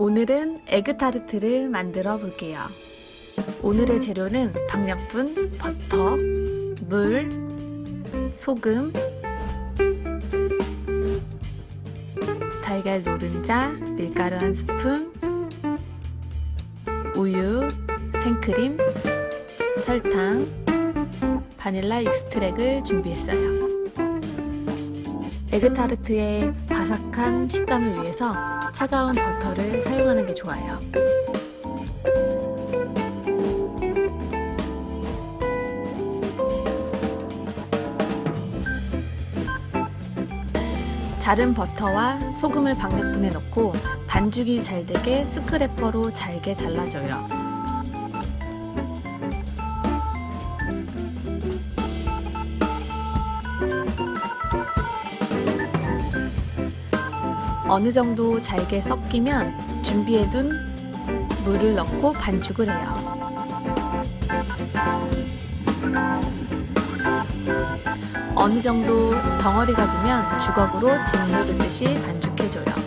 오늘은 에그타르트를 만들어 볼게요. 오늘의 재료는 박력분, 버터, 물, 소금, 달걀 노른자, 밀가루 한 스푼, 우유, 생크림, 설탕, 바닐라 익스트랙을 준비했어요. 에그타르트의 바삭한 식감을 위해서 차가운 버터를 사용하는 게 좋아요. 자른 버터와 소금을 박력분에 넣고 반죽이 잘 되게 스크래퍼로 잘게 잘라줘요. 어느 정도 잘게 섞이면 준비해둔 물을 넣고 반죽을 해요. 어느 정도 덩어리가 지면 주걱으로 짓누르듯이 반죽해줘요.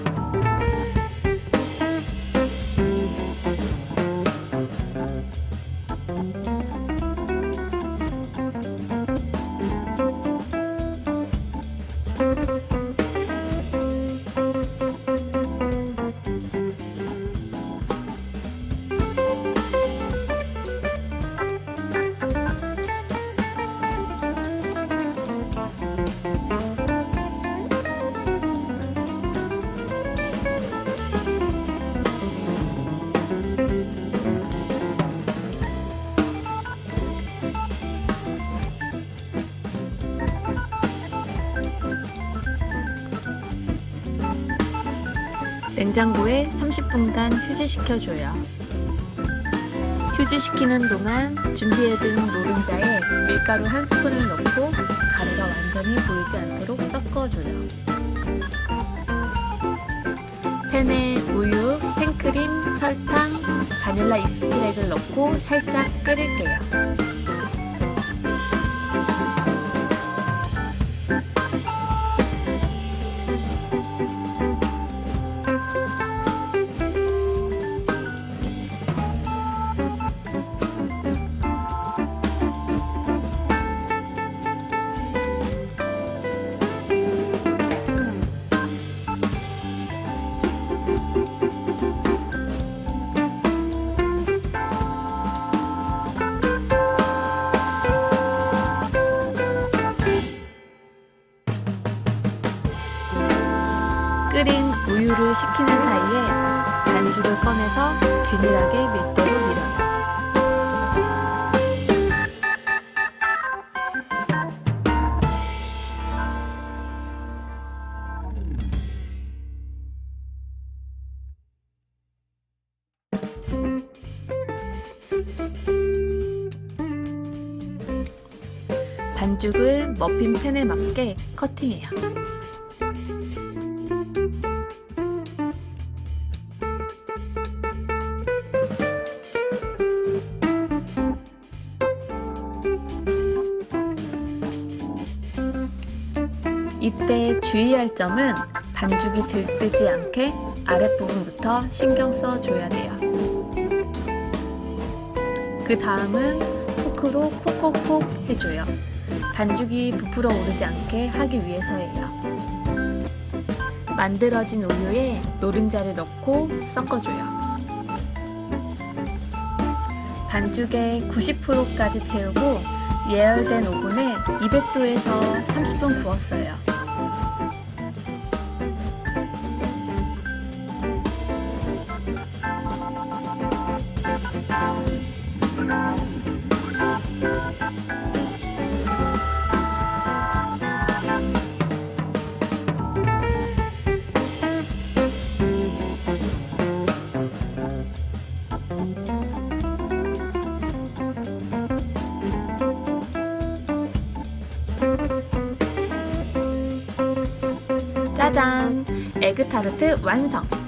냉장고에 30분간 휴지시켜줘요. 휴지시키는 동안 준비해둔 노른자에 밀가루 한 스푼을 넣고 가루가 완전히 보이지 않도록 섞어줘요. 팬에 우유, 생크림, 설탕, 바닐라 익스트랙을 넣고 살짝 끓일게요. 끓인 우유를 식히는 사이에 반죽을 꺼내서 균일하게 밀대로 밀어요. 반죽을 머핀 팬에 맞게 커팅해요. 이때 주의할 점은 반죽이 들뜨지 않게 아랫부분부터 신경 써 줘야 돼요. 그 다음은 포크로 콕콕콕 해줘요. 반죽이 부풀어 오르지 않게 하기 위해서예요. 만들어진 우유에 노른자를 넣고 섞어줘요. 반죽의 90%까지 채우고 예열된 오븐에 200도에서 30분 구웠어요. 에그타르트 완성!